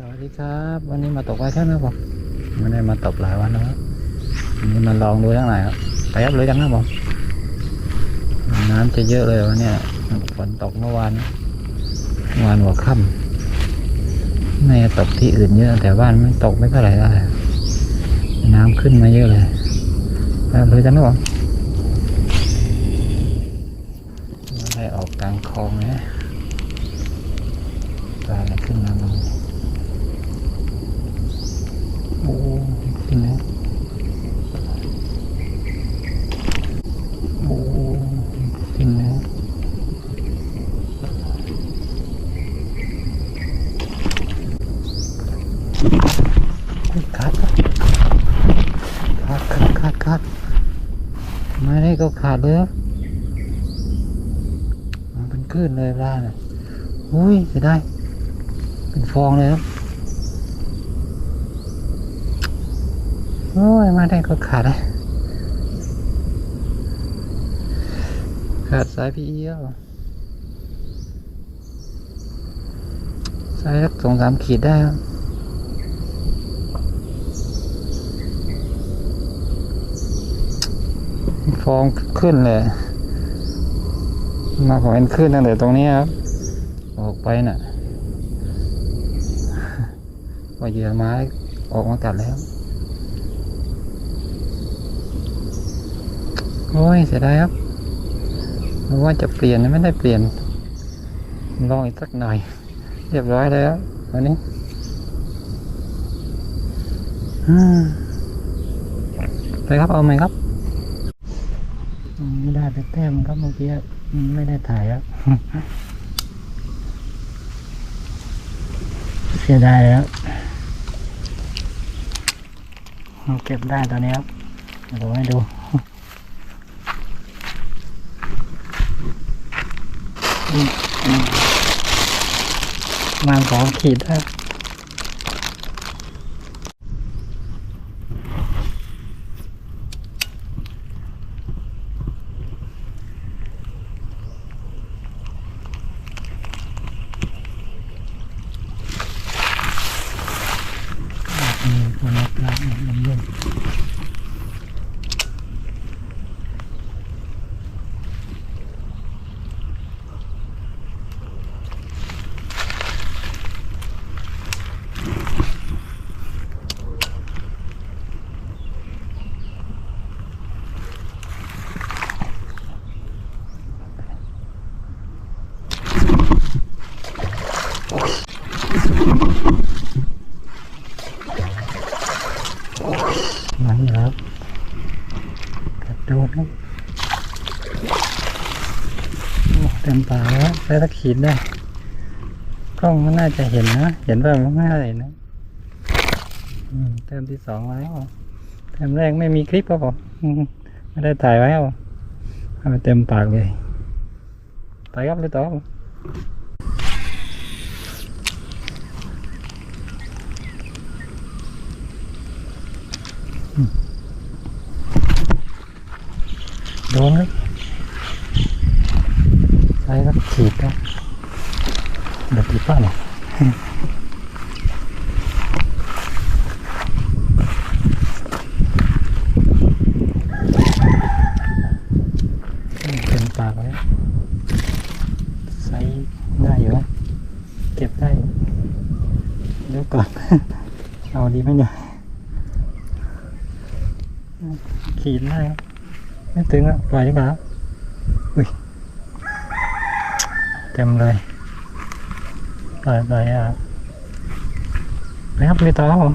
สวัสดีครับ วันนี้มาตกปลาช่อนครับผมไม่ได้มาตกหลายวันแล้ววันนี้มาลองดูทั้งไหนครับไปครับเลยจังครับผมน้ำจะเยอะเลยวันนี้ฝนตกเมื่อวานวานหัวค่ำไม่ตกที่อื่นเยอะแต่บ้านไมันตกไม่เท่าไหร่ได้น้ำขึ้นมาเยอะเลยไปครับเลยจังครับผมไม่ได้ออกกลางคลองนะปลาขึ้นมาบ้าง โอ้ขึ้นแล้วโอ้ขึ้นแล้วเฮ้ยขาด ขาดขาดขาไม่ได้ก็ขาดเลยมันเป็นคลื่นเลยปลาเนี่ยอุ้ยเสียดายเป็นฟองเลยครับโอ้ยมาได้ก็ขาดเลยขาดสายพีเอลสายสักสองสามขีดได้ครับฟ องขึ้นเลยมาของเอ็นขึ้นตั้งแต่ตรงนี้ครับ ออกไปน่ะว่าเหยื่อไม้ออกมากัดแล้ว โอ้ยเสียดายครับว่าจะเปลี่ยนไม่ได้เปลี่ยน ลองอีกสักหน่อย เรียบร้อยแล้ววันนี้ไปครับเอาไหมครับ ไม่ได้ไปแต้มครับเมื่อกี้อืมไม่ได้ถ่ายครับเสียดายแล้วเก็บได้ตอนนี้ครับเดี๋ยวผมให้ดูประมาณสองขีดได้นี่คนรับรับน้ำเย็น มันครับกระโดดครับโอ้เต็มป่าแล้วได้สักขีดได้ กล้องมันน่าจะเห็นนะ เห็นว่ามันไม่ได้นะเติมที่สองแล้วเติมแรกไม่มีคลิปครับผมไม่ได้ถ่ายไว้ครับเอาเต็มปากเลยไปครับเลยต่อครับผม โดนครับใช้สักขีดครับเดี๋ยวตีป้าเนี่ยเต็มปากแล้วใส่ได้อยู่นะ เก็บได้ เดี๋ยวก่อน เอาดีไหมเนี่ย ขีดได้ครับไม่ถึงอะปล่อยดีกว่าอุ้ยเต็มเลยปล่อยปล่อยอะนะครับมีต่อครับผม